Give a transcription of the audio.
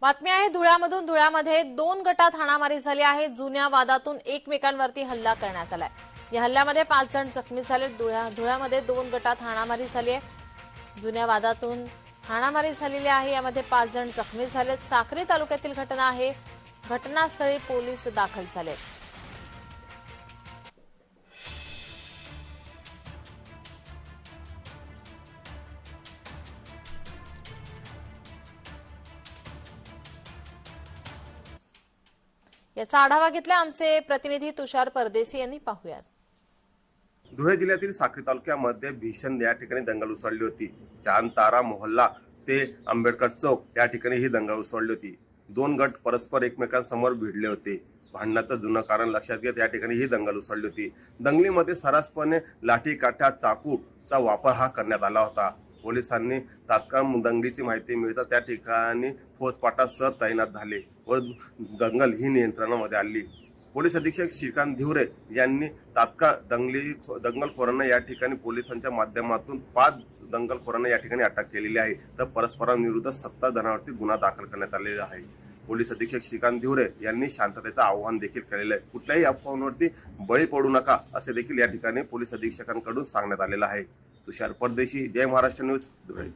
बातमी आहे धुळ्यामधून धुळ्यामध्ये दोन गटात हाणामारी झाली आहे. जुन्या वादातून एकमेकांवरती हल्ला करण्यात आलाय. या हल्ल्यामध्ये पाच जण जखमी झाले. धुळ्या धुळ्यामध्ये दोन गटात हाणामारी झाली आहे. जुन्या वादातून हाणामारी झालेली आहे. यामध्ये पाच जण जखमी झालेत. साक्री तालुक्यातील घटना आहे. घटनास्थळी पोलीस दाखल झाले. याचा आढावा घेतला आमचे प्रतिनिधी तुषार परदेसी यांनी. पाहूयात. धुळे जिल्ह्यातील साखरी तालुक्यामध्ये भीषण या ठिकाणी दंगल उसळली होती. चांद तारा मोहल्ला ते आंबेडकर चौक या ठिकाणी ही दंगल उसळली होती. दोन गट परस्पर एकमेकांसमोर भिडले होते. भांडणाचं जुनं कारण लक्षात घेत या ठिकाणी ही दंगल उसळली होती. दंगलीमध्ये सर्रासपणे लाठी काठ्या चाकूचा वापर हा करण्यात आला होता. पोलिसांनी तात्काळ दंगलीची माहिती मिळता त्या ठिकाणी फौजपाटासह तैनात झाले व दंगल ही नियंत्रणामध्ये आली. पोलीस अधीक्षक श्रीकांत धिवरे यांनी तात्काळ दंगली दंगलखोरांना या ठिकाणी पोलिसांच्या माध्यमातून पाच दंगलखोरांना या ठिकाणी अटक केलेली आहे. तर परस्परांविरुद्ध सत्ता गुन्हा दाखल करण्यात आलेला आहे. पोलीस अधीक्षक श्रीकांत धिवरे यांनी शांततेचं आवाहन देखील केलेलं आहे. कुठल्याही अफवांवरती बळी पडू नका असे देखील या ठिकाणी पोलीस अधीक्षकांकडून सांगण्यात आलेलं आहे. तुषार परदेशी जय महाराष्ट्र न्यूज धुळे.